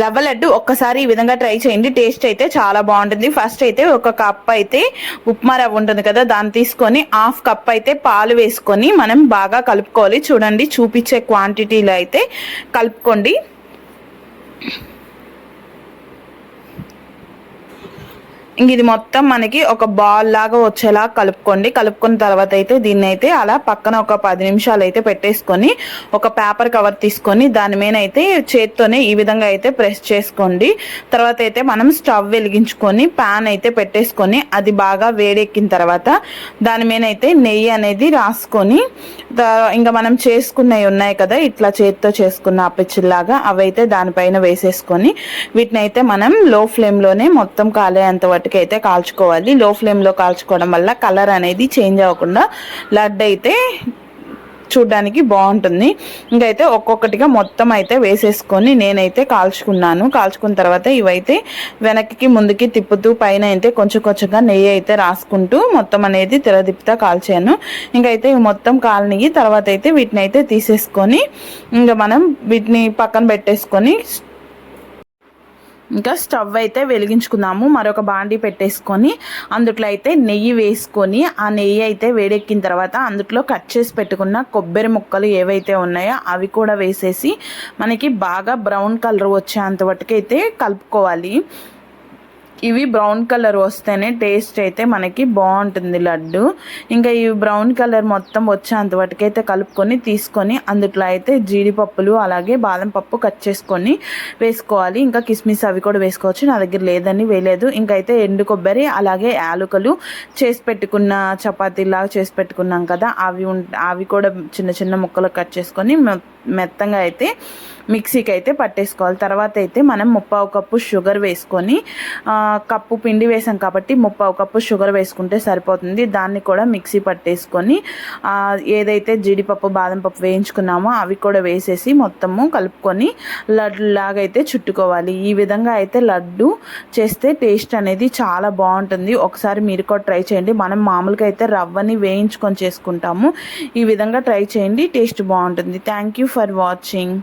రవ్వ లడ్డు ఒక్కసారి ఈ విధంగా ట్రై చేయండి. టేస్ట్ అయితే చాలా బాగుంటుంది. ఫస్ట్ అయితే ఒక కప్ అయితే ఉప్మా రవ్వ ఉంటుంది కదా దాన్ని తీసుకొని హాఫ్ కప్ అయితే పాలు వేసుకొని మనం బాగా కలుపుకోవాలి. చూడండి చూపించే క్వాంటిటీలో అయితే కలుపుకోండి. ఇంక ఇది మొత్తం మనకి ఒక బాల్ లాగా వచ్చేలా కలుపుకోండి. కలుపుకున్న తర్వాత అయితే దీన్ని అయితే అలా పక్కన ఒక పది నిమిషాలు అయితే పెట్టేసుకొని ఒక పేపర్ కవర్ తీసుకొని దాని మీద అయితే చేత్తోనే ఈ విధంగా అయితే ప్రెస్ చేసుకోండి. తర్వాత అయితే మనం స్టవ్ వెలిగించుకొని ప్యాన్ అయితే పెట్టేసుకొని అది బాగా వేడెక్కిన తర్వాత దాని మీద అయితే నెయ్యి అనేది రాసుకొని ఇంకా మనం చేసుకున్నవి ఉన్నాయి కదా ఇట్లా చేత్తో చేసుకున్న అప్పిచ్చిల్లాగా అవైతే దానిపైన వేసేసుకొని వీటిని అయితే మనం లో ఫ్లేమ్లోనే మొత్తం కాలేంత మట్టుకు అయితే కాల్చుకోవాలి. లో ఫ్లేమ్లో కాల్చుకోవడం వల్ల కలర్ అనేది చేంజ్ అవ్వకుండా లడ్డు అయితే చూడ్డానికి బాగుంటుంది. ఇంకైతే ఒక్కొక్కటిగా మొత్తం అయితే వేసేసుకొని నేనైతే కాల్చుకున్నాను. కాల్చుకున్న తర్వాత ఇవైతే వెనక్కి ముందుకి తిప్పుతూ పైన అయితే కొంచెం కొంచెంగా నెయ్యి అయితే రాసుకుంటూ మొత్తం అనేది తిరదిప్పుతా కాల్చాను. ఇంకైతే ఇవి మొత్తం కాలనిగి తర్వాత అయితే వీటిని అయితే తీసేసుకొని ఇంకా మనం వీటిని పక్కన పెట్టేసుకొని ఇంకా స్టవ్ అయితే వెలిగించుకున్నాము. మరొక బాండీ పెట్టేసుకొని అందుట్లో అయితే నెయ్యి వేసుకొని ఆ నెయ్యి అయితే వేడెక్కిన తర్వాత అందుట్లో కట్ చేసి పెట్టుకున్న కొబ్బరి ముక్కలు ఏవైతే ఉన్నాయో అవి కూడా వేసేసి మనకి బాగా బ్రౌన్ కలర్ వచ్చేంత అయితే కలుపుకోవాలి. ఇవి బ్రౌన్ కలర్ వస్తేనే టేస్ట్ అయితే మనకి బాగుంటుంది లడ్డు. ఇంకా ఈ బ్రౌన్ కలర్ మొత్తం వచ్చేంత అయితే కలుపుకొని తీసుకొని అందుట్లో అయితే జీడిపప్పులు అలాగే బాదం పప్పు కట్ చేసుకొని వేసుకోవాలి. ఇంకా కిస్మిస్ అవి కూడా వేసుకోవచ్చు. నా దగ్గర లేదని వేయలేదు. ఇంకైతే ఎండు కొబ్బరి అలాగే యాలుకలు చేసి పెట్టుకున్న చపాతీలాగా చేసి పెట్టుకున్నాం కదా అవి అవి కూడా చిన్న చిన్న ముక్కలు కట్ చేసుకొని మెత్తంగా అయితే మిక్సీకి అయితే పట్టేసుకోవాలి. తర్వాత అయితే మనం ముప్పావు కప్పు షుగర్ వేసుకొని కప్పు పిండి వేసాం కాబట్టి ముప్పావు కప్పు షుగర్ వేసుకుంటే సరిపోతుంది. దాన్ని కూడా మిక్సీ పట్టేసుకొని ఏదైతే జీడిపప్పు బాదం పప్పు వేయించుకున్నామో అవి కూడా వేసేసి మొత్తము కలుపుకొని లడ్డు లాగా అయితే చుట్టుకోవాలి. ఈ విధంగా అయితే లడ్డు చేస్తే టేస్ట్ అనేది చాలా బాగుంటుంది. ఒకసారి మీరు కూడా ట్రై చేయండి. మనం మామూలుగా అయితే రవ్వని వేయించుకొని చేసుకుంటాము. ఈ విధంగా ట్రై చేయండి. టేస్ట్ బాగుంటుంది. Thank you for watching.